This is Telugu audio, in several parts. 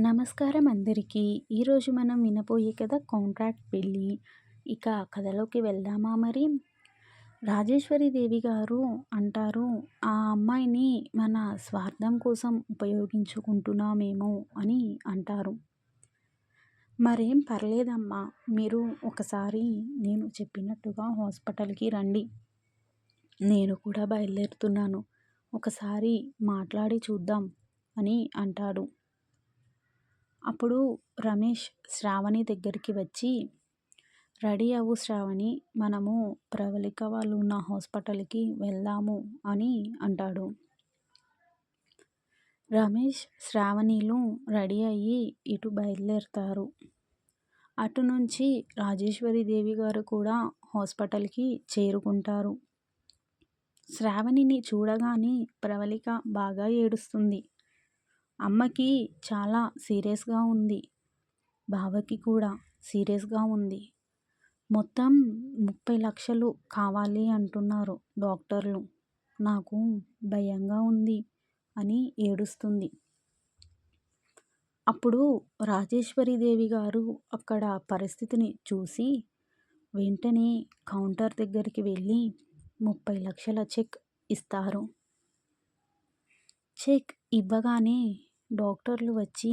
నమస్కారం అందరికీ. ఈరోజు మనం వినబోయే కథ 'కాంట్రాక్ట్ పెళ్ళి ఇక కథలోకి వెళ్దామా మరి? రాజేశ్వరి దేవి గారు అంటారు ఆ అమ్మాయిని మన స్వార్థం కోసం ఉపయోగించుకుంటున్నామేమో అని అంటారు. మరేం పర్లేదమ్మా! మీరు ఒకసారి నేను చెప్పినట్టుగా హాస్పిటల్కి రండి. నేను కూడా బయలుదేరుతున్నాను. ఒకసారి మాట్లాడి చూద్దాం అని అంటాడు. అప్పుడు రమేష్ శ్రావణి దగ్గరికి వచ్చి రెడీ అవ్వు శ్రావణి మనము ప్రవళిక వాళ్ళు ఉన్న హాస్పిటల్కి వెళ్దాము అని అంటాడు. రమేష్, శ్రావణిలు రెడీ అయ్యి ఇటు బయలుదేరుతారు అటు నుంచి రాజేశ్వరి దేవి గారు కూడా హాస్పిటల్కి చేరుకుంటారు. శ్రావణిని చూడగానే ప్రవళిక బాగా ఏడుస్తుంది. అమ్మకి చాలా సీరియస్గా ఉంది. బావకి కూడా సీరియస్గా ఉంది. మొత్తం ముప్పై లక్షలు కావాలి అంటున్నారు డాక్టర్లు. నాకు భయంగా ఉంది అని ఏడుస్తుంది. అప్పుడు రాజేశ్వరీదేవి గారు అక్కడ పరిస్థితిని చూసి వెంటనే కౌంటర్ దగ్గరికి వెళ్ళి ముప్పై లక్షల చెక్ ఇస్తారు. చెక్ ఇవ్వగానే డాక్టర్లు వచ్చి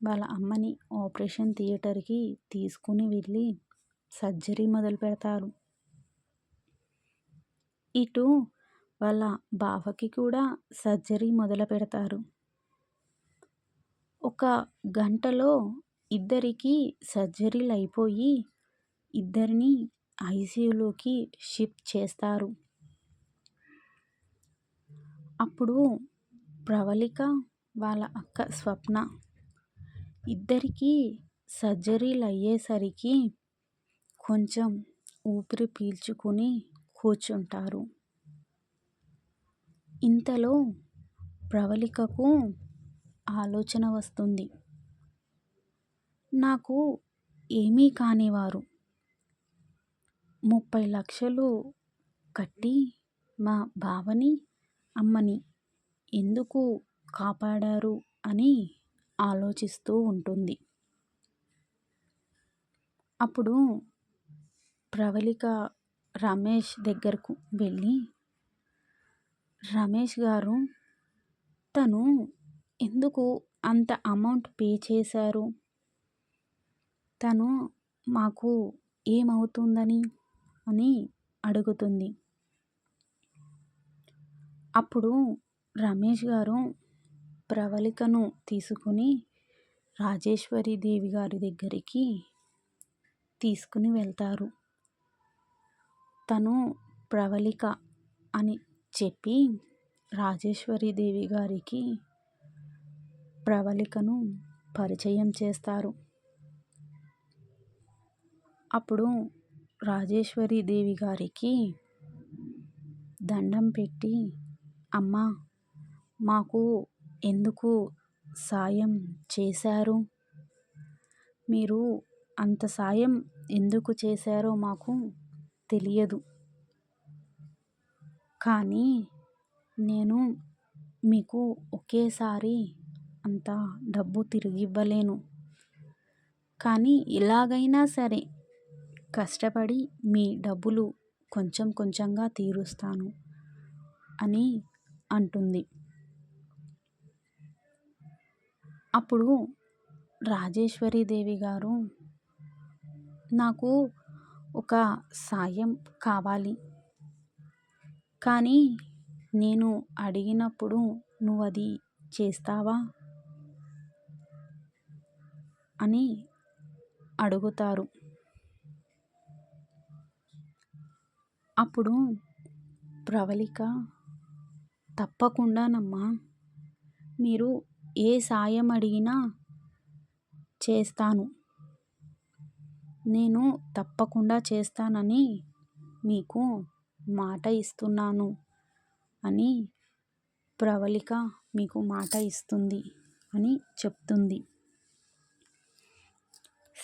వాళ్ళ అమ్మని ఆపరేషన్ థియేటర్కి తీసుకుని వెళ్ళి సర్జరీ మొదలు పెడతారు ఇటు వాళ్ళ బావకి కూడా సర్జరీ మొదలు పెడతారు ఒక గంటలో ఇద్దరికి సర్జరీలు అయిపోయి ఇద్దరిని ఐసీయూలోకి షిఫ్ట్ చేస్తారు. అప్పుడు ప్రవళిక, వాళ్ళ అక్క స్వప్న ఇద్దరికీ సర్జరీలు అయ్యేసరికి కొంచెం ఊపిరి పీల్చుకుని కూర్చుంటారు. ఇంతలో ప్రవళికకు ఆలోచన వస్తుంది. నాకు ఏమీ కానివారు ముప్పై లక్షలు కట్టి మా బావని, అమ్మని ఎందుకు కాపాడారు అని ఆలోచిస్తూ ఉంటుంది. అప్పుడు ప్రవళిక రమేష్ దగ్గరకు వెళ్ళి రమేష్ గారు తను ఎందుకు అంత అమౌంట్ పే చేశారు? తను మాకు ఏమవుతుందని అని అడుగుతుంది. అప్పుడు రమేష్ గారు ప్రవళికను తీసుకుని రాజేశ్వరీదేవి గారి దగ్గరికి తీసుకుని వెళ్తారు. తను ప్రవళిక అని చెప్పి రాజేశ్వరి దేవి గారికి ప్రవళికను పరిచయం చేస్తారు. అప్పుడు రాజేశ్వరి దేవి గారికి దండం పెట్టి అమ్మ మాకు ఎందుకు సాయం చేశారు? మీరు అంత సాయం ఎందుకు చేశారో మాకు తెలియదు. కానీ నేను మీకు ఒకేసారి అంత డబ్బు తిరిగి ఇవ్వలేను కానీ ఎలాగైనా సరే కష్టపడి మీ డబ్బులు కొంచెం కొంచెంగా తీరుస్తాను అని అంటుంది. అప్పుడు రాజేశ్వరీదేవి గారు నాకు ఒక సాయం కావాలి. కానీ నేను అడిగినప్పుడు నువ్వు అది చేస్తావా? అని అడుగుతారు. అప్పుడు ప్రవళిక తప్పకుండానమ్మా! మీరు ఏ సాయం అడిగినా చేస్తాను. నేను తప్పకుండా చేస్తానని మీకు మాట ఇస్తున్నాను అని ప్రవళిక మీకు మాట ఇస్తుంది అని చెప్తుంది.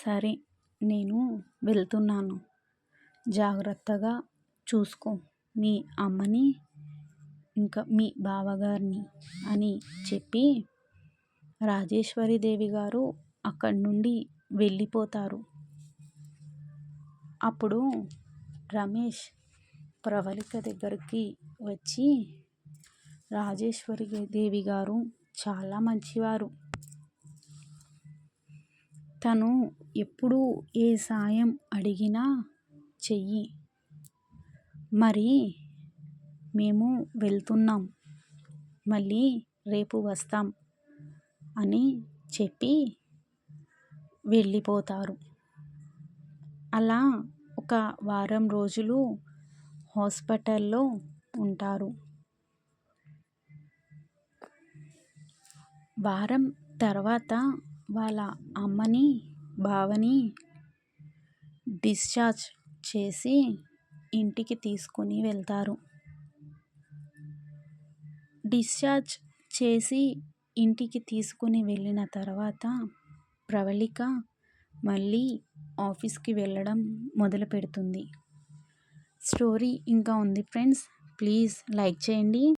సరే నేను వెళ్తున్నాను. జాగ్రత్తగా చూసుకో మీ అమ్మని, ఇంకా మీ బావగారిని అని చెప్పి రాజేశ్వరి దేవి గారు అక్కడి నుండి వెళ్ళిపోతారు. అప్పుడు రమేష్ ప్రవళిక దగ్గరికి వచ్చి రాజేశ్వరి దేవి గారు చాలా మంచివారు. తను ఎప్పుడు ఏ సాయం అడిగినా చెయ్యి. మరి మేము వెళ్తున్నాం. మళ్ళీ రేపు వస్తాం. అని చెప్పి వెళ్ళిపోతారు. అలా ఒక వారం రోజులు హాస్పిటల్లో ఉంటారు. వారం తర్వాత వాళ్ళ అమ్మని బావని డిశ్చార్జ్ చేసి ఇంటికి తీసుకొని వెళ్తారు. డిశ్చార్జ్ చేసి ఇంటికి తీసుకుని వెళ్ళిన తర్వాత ప్రవళిక మళ్ళీ ఆఫీస్కి వెళ్ళడం మొదలు పెడుతుంది. స్టోరీ ఇంకా ఉంది ఫ్రెండ్స్. ప్లీజ్ లైక్ చేయండి.